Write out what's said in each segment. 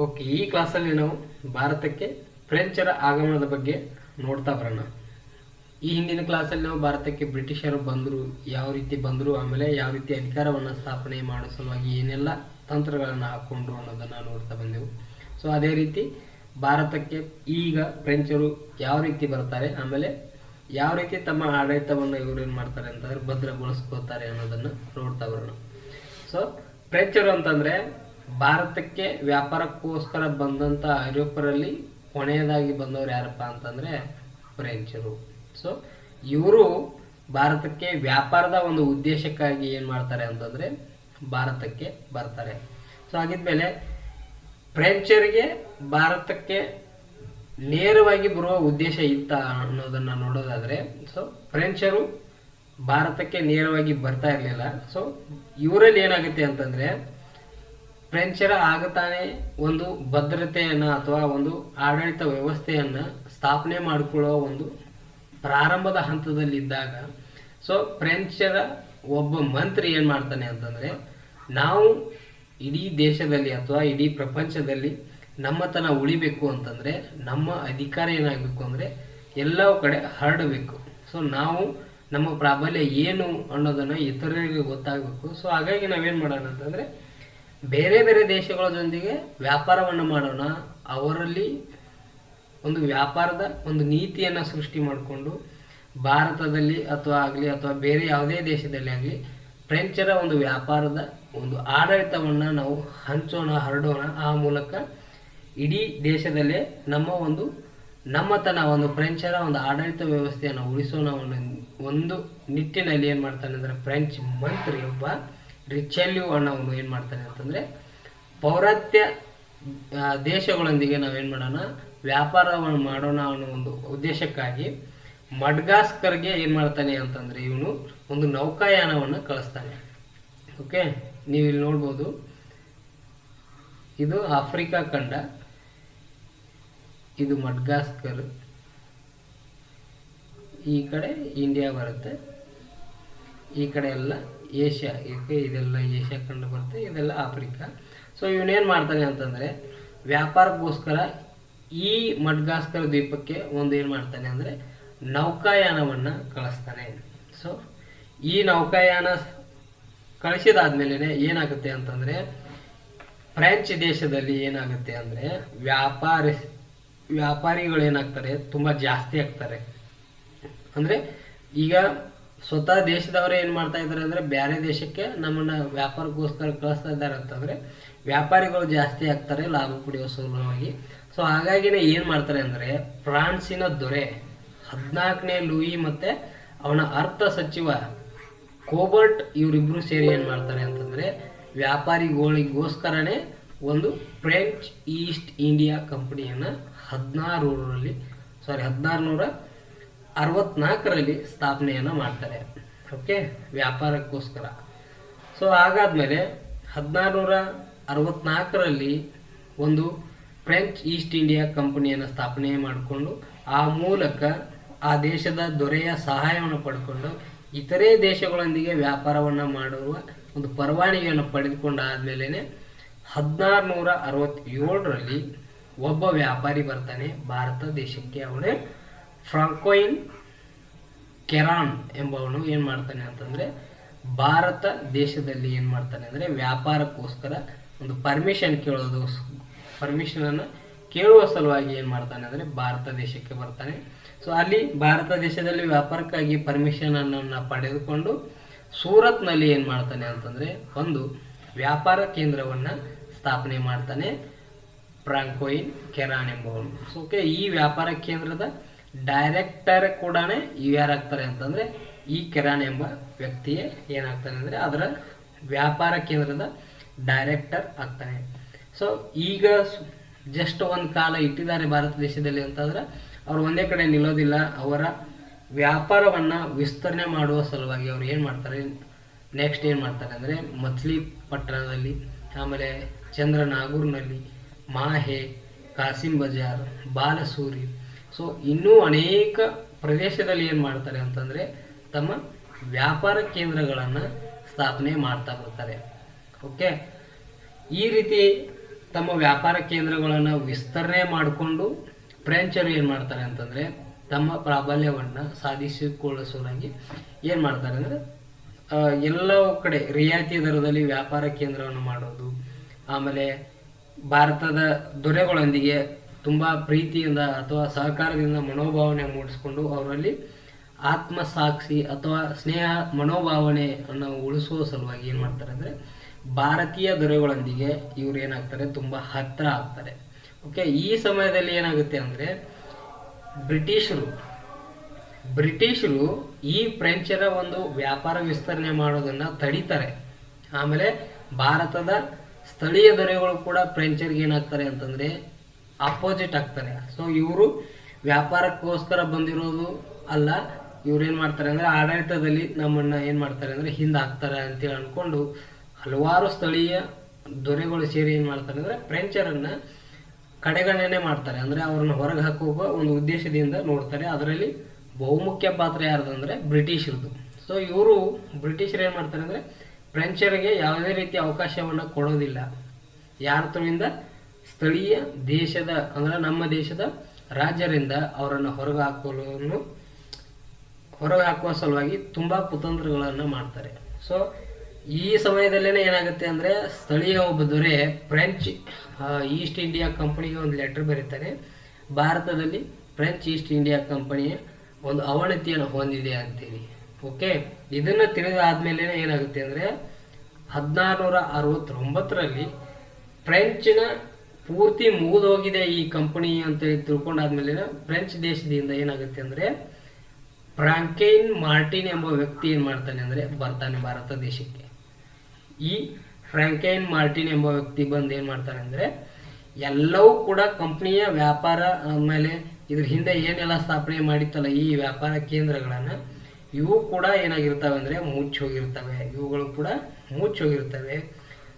Okay, ಈ ಕ್ಲಾಸಲ್ಲಿ ನಾವು ಭಾರತಕ್ಕೆ ಫ್ರೆಂಚರ ಆಗಮನದ ಬಗ್ಗೆ ನೋಡ್ತಾ ಬರೋಣ. ಈ ಹಿಂದಿನ ಕ್ಲಾಸಲ್ಲಿ ನಾವು ಭಾರತಕ್ಕೆ ಬ್ರಿಟಿಷರು ಬಂದರು, ಯಾವ ರೀತಿ ಬಂದರು, ಆಮೇಲೆ ಯಾವ ರೀತಿ ಅಧಿಕಾರವನ್ನು ಸ್ಥಾಪನೆ ಮಾಡೋ ಸಲುವಾಗಿ ಏನೆಲ್ಲ ತಂತ್ರಗಳನ್ನು ಹಾಕ್ಕೊಂಡ್ರು ಅನ್ನೋದನ್ನು ನೋಡ್ತಾ ಬಂದೆವು. ಸೊ ಅದೇ ರೀತಿ ಭಾರತಕ್ಕೆ ಈಗ ಫ್ರೆಂಚರು ಯಾವ ರೀತಿ ಬರ್ತಾರೆ, ಆಮೇಲೆ ಯಾವ ರೀತಿ ತಮ್ಮ ಆಡಳಿತವನ್ನು ಇವರು ಏನು ಮಾಡ್ತಾರೆ ಅಂತಂದ್ರೆ ಭದ್ರಗೊಳಿಸ್ಕೋತಾರೆ ಅನ್ನೋದನ್ನು ನೋಡ್ತಾ ಬರೋಣ. ಸೊ ಫ್ರೆಂಚರು ಅಂತಂದ್ರೆ ಭಾರತಕ್ಕೆ ವ್ಯಾಪಾರಕ್ಕೋಸ್ಕರ ಬಂದಂಥ ಐರೋಪ್ಯರಲ್ಲಿ ಕೊನೆಯದಾಗಿ ಬಂದವರು ಯಾರಪ್ಪ ಅಂತಂದರೆ ಫ್ರೆಂಚರು. ಸೊ ಇವರು ಭಾರತಕ್ಕೆ ವ್ಯಾಪಾರದ ಒಂದು ಉದ್ದೇಶಕ್ಕಾಗಿ ಏನು ಮಾಡ್ತಾರೆ ಅಂತಂದರೆ ಭಾರತಕ್ಕೆ ಬರ್ತಾರೆ. ಸೊ ಆಗಿದ್ಮೇಲೆ ಫ್ರೆಂಚರಿಗೆ ಭಾರತಕ್ಕೆ ನೇರವಾಗಿ ಬರುವ ಉದ್ದೇಶ ಇತ್ತ ಅನ್ನೋದನ್ನು ನೋಡೋದಾದರೆ ಸೊ ಫ್ರೆಂಚರು ಭಾರತಕ್ಕೆ ನೇರವಾಗಿ ಬರ್ತಾ ಇರಲಿಲ್ಲ. ಸೊ ಇವರಲ್ಲಿ ಏನಾಗುತ್ತೆ ಅಂತಂದ್ರೆ ಫ್ರೆಂಚರ ಆಗತಾನೆ ಒಂದು ಭದ್ರತೆಯನ್ನು ಅಥವಾ ಒಂದು ಆಡಳಿತ ವ್ಯವಸ್ಥೆಯನ್ನು ಸ್ಥಾಪನೆ ಮಾಡಿಕೊಳ್ಳುವ ಒಂದು ಪ್ರಾರಂಭದ ಹಂತದಲ್ಲಿದ್ದಾಗ ಸೊ ಫ್ರೆಂಚರ ಒಬ್ಬ ಮಂತ್ರಿ ಏನು ಮಾಡ್ತಾನೆ ಅಂತಂದರೆ, ನಾವು ಇಡೀ ದೇಶದಲ್ಲಿ ಅಥವಾ ಇಡೀ ಪ್ರಪಂಚದಲ್ಲಿ ನಮ್ಮತನ ಉಳಿಬೇಕು ಅಂತಂದರೆ, ನಮ್ಮ ಅಧಿಕಾರ ಏನಾಗಬೇಕು ಅಂದರೆ ಎಲ್ಲ ಕಡೆ ಹರಡಬೇಕು. ಸೊ ನಾವು ನಮ್ಮ ಪ್ರಾಬಲ್ಯ ಏನು ಅನ್ನೋದನ್ನು ಇತರರಿಗೆ ಗೊತ್ತಾಗಬೇಕು. ಸೊ ಹಾಗಾಗಿ ನಾವೇನು ಮಾಡೋಣ ಅಂತಂದ್ರೆ ಬೇರೆ ಬೇರೆ ದೇಶಗಳ ಜೊತೆಗೆ ವ್ಯಾಪಾರವನ್ನು ಮಾಡೋಣ, ಅವರಲ್ಲಿ ಒಂದು ವ್ಯಾಪಾರದ ಒಂದು ನೀತಿಯನ್ನು ಸೃಷ್ಟಿ ಮಾಡಿಕೊಂಡು ಭಾರತದಲ್ಲಿ ಅಥವಾ ಆಗಲಿ ಅಥವಾ ಬೇರೆ ಯಾವುದೇ ದೇಶದಲ್ಲಿ ಆಗಲಿ ಫ್ರೆಂಚರ ಒಂದು ವ್ಯಾಪಾರದ ಒಂದು ಆಡಳಿತವನ್ನು ನಾವು ಹಂಚೋಣ, ಹರಡೋಣ. ಆ ಮೂಲಕ ಇಡೀ ದೇಶದಲ್ಲೇ ನಮ್ಮ ಒಂದು ನಮ್ಮತನ, ಒಂದು ಫ್ರೆಂಚರ ಒಂದು ಆಡಳಿತ ವ್ಯವಸ್ಥೆಯನ್ನು ಉಳಿಸೋಣ ಒಂದು ನಿಟ್ಟಿನಲ್ಲಿ ಏನು ಮಾಡ್ತಾನೆ ಅಂದರೆ ಫ್ರೆಂಚ್ ಮಂತ್ರಿ ಒಬ್ಬ ರಿಚೆಲ್ಯೂ ಅಣ್ಣವನು ಏನು ಮಾಡ್ತಾನೆ ಅಂತಂದರೆ ಪೌರಾತ್ಯ ದೇಶಗಳೊಂದಿಗೆ ನಾವೇನು ಮಾಡೋಣ, ವ್ಯಾಪಾರವನ್ನು ಮಾಡೋಣ ಅನ್ನೋ ಒಂದು ಉದ್ದೇಶಕ್ಕಾಗಿ ಮಡ್ಗಾಸ್ಕರ್ಗೆ ಏನು ಮಾಡ್ತಾನೆ ಅಂತಂದರೆ ಇವನು ಒಂದು ನೌಕಾಯಾನವನ್ನು ಕಳಿಸ್ತಾನೆ. ಓಕೆ? ನೀವು ಇಲ್ಲಿ ನೋಡ್ಬೋದು. ಇದು ಆಫ್ರಿಕಾ ಖಂಡ, ಇದು ಮಡ್ಗಾಸ್ಕರ್, ಈ ಕಡೆ ಇಂಡಿಯಾ ಬರುತ್ತೆ, ಈ ಕಡೆ ಎಲ್ಲ ಏಷ್ಯಾ, ಏಕೆ ಇದೆಲ್ಲ ಏಷ್ಯಾ ಕಂಡು ಬರುತ್ತೆ, ಇದೆಲ್ಲ ಆಫ್ರಿಕಾ. ಸೊ ಇವನೇನು ಮಾಡ್ತಾನೆ ಅಂತಂದರೆ, ವ್ಯಾಪಾರಕ್ಕೋಸ್ಕರ ಈ ಮಡ್ಗಾಸ್ಕರ್ ದ್ವೀಪಕ್ಕೆ ಒಂದು ಏನು ಮಾಡ್ತಾನೆ ಅಂದರೆ, ನೌಕಾಯಾನವನ್ನು ಕಳಿಸ್ತಾನೆ. ಸೊ ಈ ನೌಕಾಯಾನ ಕಳಿಸಿದಾದ್ಮೇಲೆ ಏನಾಗುತ್ತೆ ಅಂತಂದರೆ, ಫ್ರೆಂಚ್ ದೇಶದಲ್ಲಿ ಏನಾಗುತ್ತೆ ಅಂದರೆ, ವ್ಯಾಪಾರ ವ್ಯಾಪಾರಿಗಳು ಏನಾಗ್ತಾರೆ ತುಂಬ ಜಾಸ್ತಿ ಆಗ್ತಾರೆ. ಅಂದರೆ, ಈಗ ಸ್ವತಃ ದೇಶದವರೇ ಏನು ಮಾಡ್ತಾ ಇದ್ದಾರೆ ಅಂದರೆ ಬೇರೆ ದೇಶಕ್ಕೆ ನಮ್ಮನ್ನ ವ್ಯಾಪಾರಕ್ಕೋಸ್ಕರ ಕಳಿಸ್ತಾ ಇದ್ದಾರೆ ಅಂತಂದರೆ ವ್ಯಾಪಾರಿಗಳು ಜಾಸ್ತಿ ಆಗ್ತಾರೆ, ಲಾಭ ಪಡೆಯುವ ಸಲುವಾಗಿ. ಸೊ ಹಾಗಾಗಿನೇ ಏನು ಮಾಡ್ತಾರೆ ಅಂದರೆ ಫ್ರಾನ್ಸಿನ ದೊರೆ ಹದಿನಾಲ್ಕನೇ ಲೂಯಿ ಮತ್ತು ಅವನ ಅರ್ಥ ಸಚಿವ ಕೋಬರ್ಟ್ ಇವರಿಬ್ಬರು ಸೇರಿ ಏನು ಮಾಡ್ತಾರೆ ಅಂತಂದರೆ ವ್ಯಾಪಾರಿಗಳಿಗೋಸ್ಕರನೇ ಒಂದು ಫ್ರೆಂಚ್ ಈಸ್ಟ್ ಇಂಡಿಯಾ ಕಂಪನಿಯನ್ನು ಹದಿನಾರೂರಲ್ಲಿ ಸಾರಿ ಹದಿನಾರು ನೂರ ಅರವತ್ನಾಲ್ಕರಲ್ಲಿ ಸ್ಥಾಪನೆಯನ್ನು ಮಾಡ್ತಾರೆ. ಓಕೆ? ವ್ಯಾಪಾರಕ್ಕೋಸ್ಕರ. ಸೊ ಹಾಗಾದ್ಮೇಲೆ ಹದಿನಾರುನೂರ ಅರವತ್ನಾಲ್ಕರಲ್ಲಿ ಒಂದು ಫ್ರೆಂಚ್ ಈಸ್ಟ್ ಇಂಡಿಯಾ ಕಂಪನಿಯನ್ನು ಸ್ಥಾಪನೆ ಮಾಡಿಕೊಂಡು, ಆ ಮೂಲಕ ಆ ದೇಶದ ದೊರೆಯ ಸಹಾಯವನ್ನು ಪಡ್ಕೊಂಡು, ಇತರೆ ದೇಶಗಳೊಂದಿಗೆ ವ್ಯಾಪಾರವನ್ನು ಮಾಡುವ ಒಂದು ಪರವಾನಗಿಯನ್ನು ಪಡೆದುಕೊಂಡಾದ್ಮೇಲೆ ಹದಿನಾರು ನೂರ ಅರವತ್ತೇಳರಲ್ಲಿ ಒಬ್ಬ ವ್ಯಾಪಾರಿ ಬರ್ತಾನೆ, ಭಾರತ ದೇಶಕ್ಕೆ. ಅವನೇ ಫ್ರಾಂಕೋಯಿನ್ ಕೆರಾನ್ ಎಂಬವನು ಏನು ಮಾಡ್ತಾನೆ ಅಂತಂದರೆ ಭಾರತ ದೇಶದಲ್ಲಿ ಏನು ಮಾಡ್ತಾನೆ ಅಂದರೆ ವ್ಯಾಪಾರಕ್ಕೋಸ್ಕರ ಒಂದು ಪರ್ಮಿಷನ್ ಕೇಳೋದು ಪರ್ಮಿಷನನ್ನು ಕೇಳುವ ಸಲುವಾಗಿ ಏನು ಮಾಡ್ತಾನೆ ಅಂದರೆ ಭಾರತ ದೇಶಕ್ಕೆ ಬರ್ತಾನೆ. ಸೊ ಅಲ್ಲಿ ಭಾರತ ದೇಶದಲ್ಲಿ ವ್ಯಾಪಾರಕ್ಕಾಗಿ ಪರ್ಮಿಷನನ್ನು ಪಡೆದುಕೊಂಡು ಸೂರತ್ನಲ್ಲಿ ಏನು ಮಾಡ್ತಾನೆ ಅಂತಂದರೆ ಒಂದು ವ್ಯಾಪಾರ ಕೇಂದ್ರವನ್ನು ಸ್ಥಾಪನೆ ಮಾಡ್ತಾನೆ ಫ್ರಾಂಕೋಯಿನ್ ಕೆರಾನ್ ಎಂಬವನು. ಸೊ ಓಕೆ ಈ ವ್ಯಾಪಾರ ಕೇಂದ್ರದ ಡೈರೆಕ್ಟರ್ ಕೂಡ ಯಾರಾಗ್ತಾರೆ ಅಂತಂದ್ರೆ ಈ ಕೆರಾನ್ ಎಂಬ ವ್ಯಕ್ತಿಯೇ ಏನಾಗ್ತಾನೆ ಅಂದ್ರೆ ಅದರ ವ್ಯಾಪಾರ ಕೇಂದ್ರದ ಡೈರೆಕ್ಟರ್ ಆಗ್ತಾನೆ. ಸೊ ಈಗ ಜಸ್ಟ್ ಒಂದು ಕಾಲ ಇಟ್ಟಿದ್ದಾರೆ ಭಾರತ ದೇಶದಲ್ಲಿ ಅಂತಂದ್ರೆ ಅವ್ರು ಒಂದೇ ಕಡೆ ನಿಲ್ಲೋದಿಲ್ಲ. ಅವರ ವ್ಯಾಪಾರವನ್ನ ವಿಸ್ತರಣೆ ಮಾಡುವ ಸಲುವಾಗಿ ಅವ್ರು ಏನು ಮಾಡ್ತಾರೆ? ನೆಕ್ಸ್ಟ್ ಏನು ಮಾಡ್ತಾರೆ ಅಂದರೆ ಮಚ್ಲಿಪಟ್ಟಣದಲ್ಲಿ ಆಮೇಲೆ ಚಂದ್ರನಾಗೂರ್ನಲ್ಲಿ, ಮಾಹೆ, ಕಾಸಿಂ ಬಜಾರ್, ಬಾಲಸೂರಿ ಸೊ ಇನ್ನೂ ಅನೇಕ ಪ್ರದೇಶದಲ್ಲಿ ಏನು ಮಾಡ್ತಾರೆ ಅಂತಂದರೆ ತಮ್ಮ ವ್ಯಾಪಾರ ಕೇಂದ್ರಗಳನ್ನು ಸ್ಥಾಪನೆ ಮಾಡ್ತಾ ಬರ್ತಾರೆ. ಓಕೆ ಈ ರೀತಿ ತಮ್ಮ ವ್ಯಾಪಾರ ಕೇಂದ್ರಗಳನ್ನು ವಿಸ್ತರಣೆ ಮಾಡಿಕೊಂಡು ಫ್ರೆಂಚರು ಏನು ಮಾಡ್ತಾರೆ ಅಂತಂದರೆ ತಮ್ಮ ಪ್ರಾಬಲ್ಯವನ್ನು ಸಾಧಿಸಿಕೊಳ್ಳೋ ಸಲುವಾಗಿ ಏನು ಮಾಡ್ತಾರೆ ಅಂದರೆ ಎಲ್ಲ ಕಡೆ ರಿಯಾಯಿತಿ ದರದಲ್ಲಿ ವ್ಯಾಪಾರ ಕೇಂದ್ರವನ್ನು ಮಾಡೋದು. ಆಮೇಲೆ ಭಾರತದ ದೊರೆಗಳೊಂದಿಗೆ ತುಂಬ ಪ್ರೀತಿಯಿಂದ ಅಥವಾ ಸಹಕಾರದಿಂದ ಮನೋಭಾವನೆ ಮೂಡಿಸ್ಕೊಂಡು ಅವರಲ್ಲಿ ಆತ್ಮಸಾಕ್ಷಿ ಅಥವಾ ಸ್ನೇಹ ಮನೋಭಾವನೆಯನ್ನು ಉಳಿಸುವ ಸಲುವಾಗಿ ಏನು ಮಾಡ್ತಾರೆ ಅಂದರೆ ಭಾರತೀಯ ದೊರೆಗಳೊಂದಿಗೆ ಇವ್ರು ಏನಾಗ್ತಾರೆ ತುಂಬ ಹತ್ತಿರ ಆಗ್ತಾರೆ. ಓಕೆ ಈ ಸಮಯದಲ್ಲಿ ಏನಾಗುತ್ತೆ ಅಂದರೆ ಬ್ರಿಟಿಷರು ಬ್ರಿಟಿಷರು ಈ ಫ್ರೆಂಚರ ಒಂದು ವ್ಯಾಪಾರ ವಿಸ್ತರಣೆ ಮಾಡೋದನ್ನು ತಡೀತಾರೆ. ಆಮೇಲೆ ಭಾರತದ ಸ್ಥಳೀಯ ದೊರೆಗಳು ಕೂಡ ಫ್ರೆಂಚರಿಗೆ ಏನಾಗ್ತಾರೆ ಅಂತಂದರೆ ಅಪೋಸಿಟ್ ಆಗ್ತಾರೆ ಸೊ ಇವರು ವ್ಯಾಪಾರಕ್ಕೋಸ್ಕರ ಬಂದಿರೋದು ಅಲ್ಲ, ಇವ್ರು ಏನು ಮಾಡ್ತಾರೆ ಅಂದರೆ ಆಡಳಿತದಲ್ಲಿ ನಮ್ಮನ್ನು ಏನು ಮಾಡ್ತಾರೆ ಅಂದರೆ ಹಿಂದೆ ಹಾಕ್ತಾರೆ ಅಂತೇಳಿ ಅಂದ್ಕೊಂಡು ಹಲವಾರು ಸ್ಥಳೀಯ ದೊರೆಗಳು ಸೇರಿ ಏನು ಮಾಡ್ತಾರೆ ಅಂದರೆ ಫ್ರೆಂಚರನ್ನು ಕಡೆಗಣನೆ ಮಾಡ್ತಾರೆ. ಅಂದರೆ ಅವ್ರನ್ನ ಹೊರಗೆ ಹಾಕುವ ಒಂದು ಉದ್ದೇಶದಿಂದ ನೋಡ್ತಾರೆ. ಅದರಲ್ಲಿ ಬಹುಮುಖ್ಯ ಪಾತ್ರ ಯಾರ್ದಂದ್ರೆ ಬ್ರಿಟಿಷರದು ಸೊ ಇವರು ಬ್ರಿಟಿಷರು ಏನು ಮಾಡ್ತಾರೆ ಅಂದರೆ ಫ್ರೆಂಚರಿಗೆ ಯಾವುದೇ ರೀತಿಯ ಅವಕಾಶವನ್ನು ಕೊಡೋದಿಲ್ಲ. ಯಾರ ತುಳಿಂದ ಸ್ಥಳೀಯ ದೇಶದ, ಅಂದ್ರೆ ನಮ್ಮ ದೇಶದ ರಾಜ್ಯರಿಂದ ಅವರನ್ನು ಹೊರಗೆ ಹಾಕಲು ಹೊರಗೆ ಹಾಕುವ ಸಲುವಾಗಿ ತುಂಬ ಕುತಂತ್ರಗಳನ್ನು ಮಾಡ್ತಾರೆ. ಸೊ ಈ ಸಮಯದಲ್ಲೇ ಏನಾಗುತ್ತೆ ಅಂದರೆ ಸ್ಥಳೀಯ ಒಬ್ಬ ದೊರೆ ಫ್ರೆಂಚ್ ಈಸ್ಟ್ ಇಂಡಿಯಾ ಕಂಪನಿಗೆ ಒಂದು ಲೆಟರ್ ಬರೀತಾರೆ. ಭಾರತದಲ್ಲಿ ಫ್ರೆಂಚ್ ಈಸ್ಟ್ ಇಂಡಿಯಾ ಕಂಪನಿಯ ಒಂದು ಅವನತಿಯನ್ನು ಹೊಂದಿದೆ ಅಂತೇಳಿ. ಓಕೆ ಇದನ್ನು ತಿಳಿದಾದ್ಮೇಲೆ ಏನಾಗುತ್ತೆ ಅಂದರೆ ಹದಿನಾರುನೂರ ಅರವತ್ತೊಂಬತ್ತರಲ್ಲಿ ಫ್ರೆಂಚಿನ ಪೂರ್ತಿ ಮುಗಿದೋಗಿದೆ ಈ ಕಂಪನಿ ಅಂತೇಳಿ ತಿಳ್ಕೊಂಡಾದ್ಮೇಲೆ ಫ್ರೆಂಚ್ ದೇಶದಿಂದ ಏನಾಗುತ್ತೆ ಅಂದರೆ ಫ್ರಾಂಕೈನ್ ಮಾರ್ಟಿನ್ ಎಂಬ ವ್ಯಕ್ತಿ ಏನು ಮಾಡ್ತಾನೆ ಅಂದರೆ ಬರ್ತಾನೆ ಭಾರತ ದೇಶಕ್ಕೆ. ಈ ಫ್ರಾಂಕೈನ್ ಮಾರ್ಟಿನ್ ಎಂಬ ವ್ಯಕ್ತಿ ಬಂದು ಏನು ಮಾಡ್ತಾನೆ ಅಂದರೆ ಎಲ್ಲವೂ ಕೂಡ ಕಂಪ್ನಿಯ ವ್ಯಾಪಾರ ಆಮೇಲೆ ಇದ್ರ ಹಿಂದೆ ಏನೆಲ್ಲ ಸ್ಥಾಪನೆ ಮಾಡಿತ್ತಲ್ಲ ಈ ವ್ಯಾಪಾರ ಕೇಂದ್ರಗಳನ್ನು, ಇವು ಕೂಡ ಏನಾಗಿರ್ತವೆ ಅಂದರೆ ಮುಚ್ಚಿ ಹೋಗಿರ್ತವೆ ಇವುಗಳು ಕೂಡ ಮುಚ್ಚಿ ಹೋಗಿರ್ತವೆ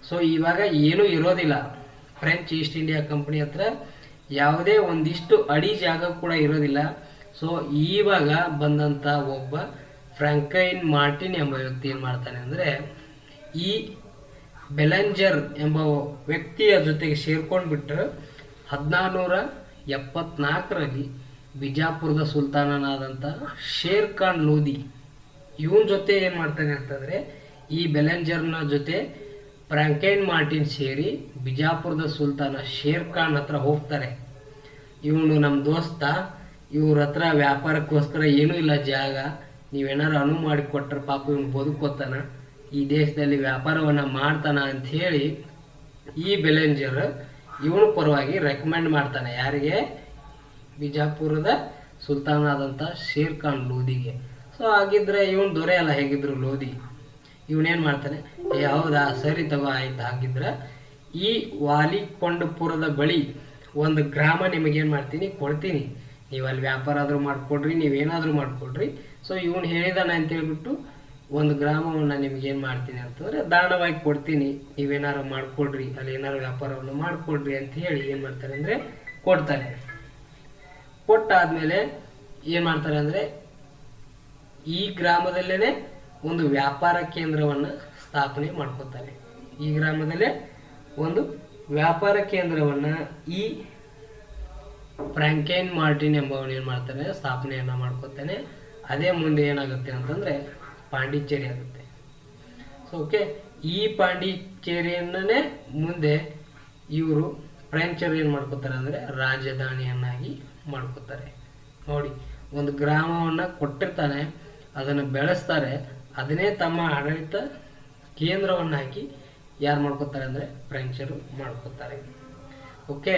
ಸೊ ಇವಾಗ ಏನೂ ಇರೋದಿಲ್ಲ. ಫ್ರೆಂಚ್ ಈಸ್ಟ್ ಇಂಡಿಯಾ ಕಂಪ್ನಿ ಹತ್ರ ಯಾವುದೇ ಒಂದಿಷ್ಟು ಅಡಿ ಜಾಗ ಕೂಡ ಇರೋದಿಲ್ಲ. ಸೊ ಈವಾಗ ಬಂದಂಥ ಒಬ್ಬ ಫ್ರಾಂಕೈನ್ ಮಾರ್ಟಿನ್ ಎಂಬ ವ್ಯಕ್ತಿ ಏನು ಮಾಡ್ತಾನೆ ಅಂದರೆ, ಈ ಬೆಲಂಜರ್ ಎಂಬ ವ್ಯಕ್ತಿಯ ಜೊತೆಗೆ ಸೇರ್ಕೊಂಡ್ಬಿಟ್ಟು ಹದಿನಾರುನೂರ ಎಪ್ಪತ್ನಾಲ್ಕರಲ್ಲಿ ಬಿಜಾಪುರದ ಸುಲ್ತಾನನಾದಂಥ ಶೇರ್ ಖಾನ್ ಲೋದಿ ಇವನ ಜೊತೆ ಏನು ಮಾಡ್ತಾನೆ ಅಂತಂದರೆ, ಈ ಬೆಲೆಂಜರ್ನ ಜೊತೆ ಫ್ರಾಂಕೈನ್ ಮಾರ್ಟಿನ್ ಸೇರಿ ಬಿಜಾಪುರದ ಸುಲ್ತಾನ ಶೇರ್ ಖಾನ್ ಹತ್ರ ಹೋಗ್ತಾರೆ. ಇವನು ನಮ್ಮ ದೋಸ್ತ, ಇವ್ರ ಹತ್ರ ವ್ಯಾಪಾರಕ್ಕೋಸ್ಕರ ಏನೂ ಇಲ್ಲ ಜಾಗ. ನೀವೇನಾರು ಅನುವು ಮಾಡಿ ಕೊಟ್ರೆ ಪಾಪ ಇವನು ಬದುಕೋತಾನ ಈ ದೇಶದಲ್ಲಿ ವ್ಯಾಪಾರವನ್ನು ಮಾಡ್ತಾನ ಅಂತ ಹೇಳಿ ಈ ಬೆಲೆಂಜರ್ ಇವನು ಪರವಾಗಿ ರೆಕಮೆಂಡ್ ಮಾಡ್ತಾನೆ. ಯಾರಿಗೆ? ಬಿಜಾಪುರದ ಸುಲ್ತಾನ ಆದಂಥ ಶೇರ್ ಖಾನ್ ಲೋಧಿಗೆ ಸೊ ಹಾಗಿದ್ರೆ ಇವನು ದೊರೆಯಲ್ಲ ಹೇಗಿದ್ರು ಲೋದಿ? ಇವನೇನು ಮಾಡ್ತಾನೆ, ಏ, ಹೌದಾ, ಸರಿ ತಗೋ, ಆಯ್ತು, ಹಾಗಿದ್ರೆ ಈ ವಾಲಿಕೊಂಡಪುರದ ಬಳಿ ಒಂದು ಗ್ರಾಮ ನಿಮಗೇನು ಮಾಡ್ತೀನಿ, ಕೊಡ್ತೀನಿ. ನೀವು ಅಲ್ಲಿ ವ್ಯಾಪಾರ ಆದರೂ ಮಾಡಿಕೊಡ್ರಿ ನೀವೇನಾದರೂ ಮಾಡಿಕೊಡ್ರಿ. ಸೊ ಇವನು ಹೇಳಿದಾನ ಅಂತ ಹೇಳ್ಬಿಟ್ಟು ಒಂದು ಗ್ರಾಮವನ್ನು ನಿಮ್ಗೆ ಏನು ಮಾಡ್ತೀನಿ ಅಂತಂದ್ರೆ, ದಾನವಾಗಿ ಕೊಡ್ತೀನಿ. ನೀವೇನಾರು ಮಾಡಿಕೊಡ್ರಿ, ಅಲ್ಲಿ ಏನಾರು ವ್ಯಾಪಾರವನ್ನು ಮಾಡಿಕೊಡ್ರಿ ಅಂತ ಹೇಳಿ ಏನು ಮಾಡ್ತಾರೆ ಅಂದರೆ ಕೊಡ್ತಾರೆ. ಕೊಟ್ಟಾದ್ಮೇಲೆ ಏನು ಮಾಡ್ತಾರೆ ಅಂದರೆ, ಈ ಗ್ರಾಮದಲ್ಲೇ ಒಂದು ವ್ಯಾಪಾರ ಕೇಂದ್ರವನ್ನು ಸ್ಥಾಪನೆ ಮಾಡ್ಕೋತಾರೆ ಈ ಗ್ರಾಮದಲ್ಲೇ ಒಂದು ವ್ಯಾಪಾರ ಕೇಂದ್ರವನ್ನು ಈ ಫ್ರಾಂಕೈನ್ ಮಾರ್ಟಿನ್ ಎಂಬವನು ಏನು ಮಾಡ್ತಾನೆ, ಸ್ಥಾಪನೆಯನ್ನು ಮಾಡ್ಕೋತಾನೆ ಅದೇ ಮುಂದೆ ಏನಾಗುತ್ತೆ ಅಂತಂದರೆ ಪಾಂಡಿಚೇರಿ ಆಗುತ್ತೆ. ಸೊ ಓಕೆ ಈ ಪಾಂಡಿಚೇರಿಯನ್ನೇ ಮುಂದೆ ಇವರು ಫ್ರೆಂಚರು ಏನು ಮಾಡ್ಕೋತಾರೆ ಅಂದರೆ ರಾಜಧಾನಿಯನ್ನಾಗಿ ಮಾಡ್ಕೋತಾರೆ ನೋಡಿ, ಒಂದು ಗ್ರಾಮವನ್ನು ಕೊಟ್ಟಿರ್ತಾನೆ, ಅದನ್ನು ಬೆಳೆಸ್ತಾರೆ ಅದನ್ನೇ ತಮ್ಮ ಆಡಳಿತ ಕೇಂದ್ರವನ್ನಾಗಿ ಯಾರು ಮಾಡ್ಕೋತಾರೆ ಅಂದರೆ ಫ್ರೆಂಚರು ಮಾಡ್ಕೋತಾರೆ. ಓಕೆ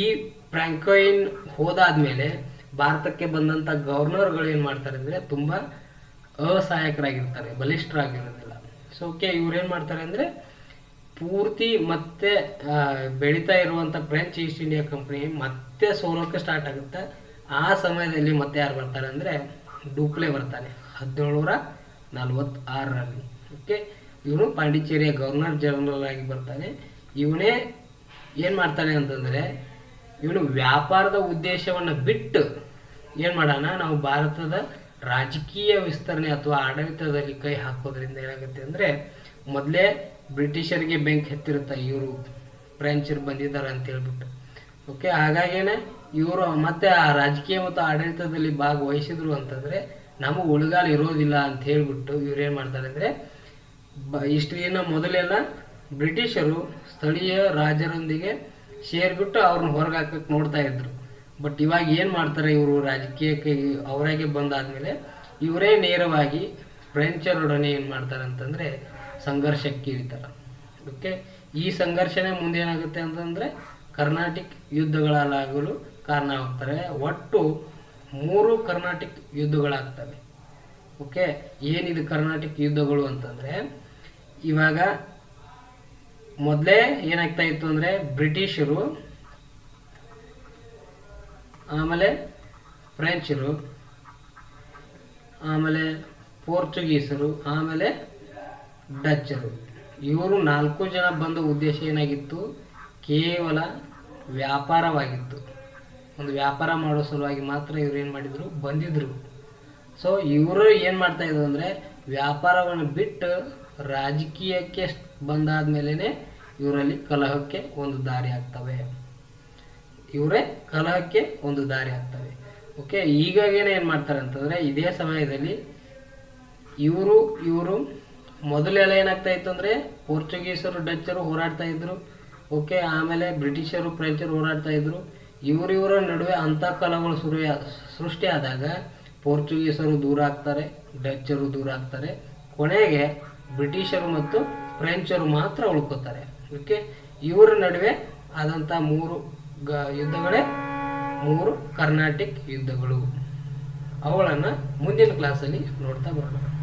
ಈ ಫ್ರಾಂಕೋಯಿನ್ ಹೋದಾದ್ಮೇಲೆ ಭಾರತಕ್ಕೆ ಬಂದಂಥ ಗವರ್ನರ್ಗಳು ಏನು ಮಾಡ್ತಾರೆ ಅಂದರೆ ತುಂಬ ಅಸಹಾಯಕರಾಗಿರ್ತಾರೆ, ಬಲಿಷ್ಠರಾಗಿರೋದಿಲ್ಲ. ಸೊ ಓಕೆ ಇವ್ರು ಏನು ಮಾಡ್ತಾರೆ ಅಂದರೆ ಪೂರ್ತಿ ಮತ್ತೆ ಬೆಳೀತಾ ಇರುವಂಥ ಫ್ರೆಂಚ್ ಈಸ್ಟ್ ಇಂಡಿಯಾ ಕಂಪ್ನಿ ಮತ್ತೆ ಸೋಲೋಕ್ಕೆ ಸ್ಟಾರ್ಟ್ ಆಗುತ್ತೆ. ಆ ಸಮಯದಲ್ಲಿ ಮತ್ತೆ ಯಾರು ಬರ್ತಾರೆ ಅಂದರೆ ಡೂಪ್ಲೆ ಬರ್ತಾನೆ. ಹದಿನೇಳುನೂರ ನಲ್ವತ್ತಾರರಲ್ಲಿ. ಓಕೆ ಇವನು ಪಾಂಡಿಚೇರಿಯ ಗವರ್ನರ್ ಜನರಲ್ ಆಗಿ ಬರ್ತಾನೆ. ಇವನೇ ಏನು ಮಾಡ್ತಾನೆ ಅಂತಂದರೆ, ಇವನು ವ್ಯಾಪಾರದ ಉದ್ದೇಶವನ್ನು ಬಿಟ್ಟು ಏನು ಮಾಡೋಣ, ನಾವು ಭಾರತದ ರಾಜಕೀಯ ವಿಸ್ತರಣೆ ಅಥವಾ ಆಡಳಿತದಲ್ಲಿ ಕೈ ಹಾಕೋದ್ರಿಂದ ಏನಾಗುತ್ತೆ ಅಂದರೆ, ಮೊದಲೇ ಬ್ರಿಟಿಷರಿಗೆ ಬೆಂಕಿ ಹತ್ತಿರುತ್ತೆ ಇವರು ಫ್ರೆಂಚರು ಬಂದಿದ್ದಾರೆ ಅಂತ ಹೇಳ್ಬಿಟ್ಟು. ಓಕೆ ಹಾಗಾಗಿನೇ ಇವರು ಮತ್ತೆ ಆ ರಾಜಕೀಯ ಮತ್ತು ಆಡಳಿತದಲ್ಲಿ ಭಾಗವಹಿಸಿದ್ರು ಅಂತಂದ್ರೆ ನಮಗೆ ಉಳಿಗಾಲ ಇರೋದಿಲ್ಲ ಅಂತ ಹೇಳ್ಬಿಟ್ಟು ಇವ್ರು ಏನು ಮಾಡ್ತಾರೆ ಅಂದರೆ, ಬ, ಇಷ್ಟು ದಿನ ಮೊದಲೆಲ್ಲ ಬ್ರಿಟಿಷರು ಸ್ಥಳೀಯ ರಾಜರೊಂದಿಗೆ ಸೇರಿಬಿಟ್ಟು ಅವ್ರನ್ನ ಹೊರಗೆ ಹಾಕಕ್ಕೆ ನೋಡ್ತಾ ಇದ್ರು. ಬಟ್ ಇವಾಗ ಏನು ಮಾಡ್ತಾರೆ ಇವರು ರಾಜಕೀಯಕ್ಕೆ ಅವರಾಗೆ ಬಂದಾದಮೇಲೆ, ಇವರೇ ನೇರವಾಗಿ ಫ್ರೆಂಚರೊಡನೆ ಏನು ಮಾಡ್ತಾರೆ ಅಂತಂದರೆ ಸಂಘರ್ಷಕ್ಕೆ ಇರ್ತಾರೆ ಓಕೆ? ಈ ಸಂಘರ್ಷನೆ ಮುಂದೇನಾಗುತ್ತೆ ಅಂತಂದರೆ, ಕರ್ನಾಟಕ ಯುದ್ಧಗಳಲ್ಲಾಗಲು ಕಾರಣ ಆಗ್ತಾರೆ. ಒಟ್ಟು ಮೂರು ಕರ್ನಾಟಕ ಯುದ್ಧಗಳಾಗ್ತವೆ. ಓಕೆ, ಏನಿದು ಕರ್ನಾಟಕ ಯುದ್ಧಗಳು ಅಂತಂದರೆ, ಇವಾಗ ಮೊದಲೇ ಏನಾಗ್ತಾ ಇತ್ತು ಅಂದರೆ ಬ್ರಿಟಿಷರು, ಆಮೇಲೆ ಫ್ರೆಂಚರು, ಆಮೇಲೆ ಪೋರ್ಚುಗೀಸರು, ಆಮೇಲೆ ಡಚ್ಚರು. ಇವರು ನಾಲ್ಕು ಜನ ಬಂದ ಉದ್ದೇಶ ಏನಾಗಿತ್ತು? ಕೇವಲ ವ್ಯಾಪಾರವಾಗಿತ್ತು. ಒಂದು ವ್ಯಾಪಾರ ಮಾಡೋ ಸಲುವಾಗಿ ಮಾತ್ರ ಇವ್ರು ಏನು ಮಾಡಿದರು? ಬಂದಿದ್ರು. ಸೊ ಇವರು ಏನು ಮಾಡ್ತಾ ಇದ್ರು ಅಂದರೆ ವ್ಯಾಪಾರವನ್ನು ಬಿಟ್ಟು ರಾಜಕೀಯಕ್ಕೆ ಬಂದಾದ್ಮೇಲೆ ಇವರಲ್ಲಿ ಕಲಹಕ್ಕೆ ಒಂದು ದಾರಿ ಆಗ್ತವೆ. ಇವರೇ ಕಲಹಕ್ಕೆ ಒಂದು ದಾರಿ ಆಗ್ತವೆ. ಓಕೆ ಈಗಾಗೇನೆ ಏನು ಮಾಡ್ತಾರೆ ಅಂತಂದರೆ ಇದೇ ಸಮಯದಲ್ಲಿ ಇವರು ಇವರು ಮೊದಲೆಲ್ಲ ಏನಾಗ್ತಾ ಇತ್ತು ಅಂದರೆ ಪೋರ್ಚುಗೀಸರು, ಡಚ್ಚರು ಹೋರಾಡ್ತಾ ಇದ್ರು. ಓಕೆ ಆಮೇಲೆ ಬ್ರಿಟಿಷರು, ಫ್ರೆಂಚರು ಹೋರಾಡ್ತಾ ಇದ್ರು. ಇವರಿವರ ನಡುವೆ ಅಂತಃಕಲಗಳು ಶುರು ಸೃಷ್ಟಿ ಆದಾಗ ಪೋರ್ಚುಗೀಸರು ದೂರ ಆಗ್ತಾರೆ, ಡಚ್ಚರು ದೂರ ಆಗ್ತಾರೆ. ಕೊನೆಗೆ ಬ್ರಿಟಿಷರು ಮತ್ತು ಫ್ರೆಂಚರು ಮಾತ್ರ ಉಳ್ಕೋತಾರೆ. ಓಕೆ? ಇವರ ನಡುವೆ ಆದಂಥ ಮೂರು ಗ ಯುದ್ಧಗಳೇ? ಮೂರು ಕರ್ನಾಟಿಕ್ ಯುದ್ಧಗಳು. ಅವುಗಳನ್ನು ಮುಂದಿನ ಕ್ಲಾಸಲ್ಲಿ ನೋಡ್ತಾ ಬರೋಣ.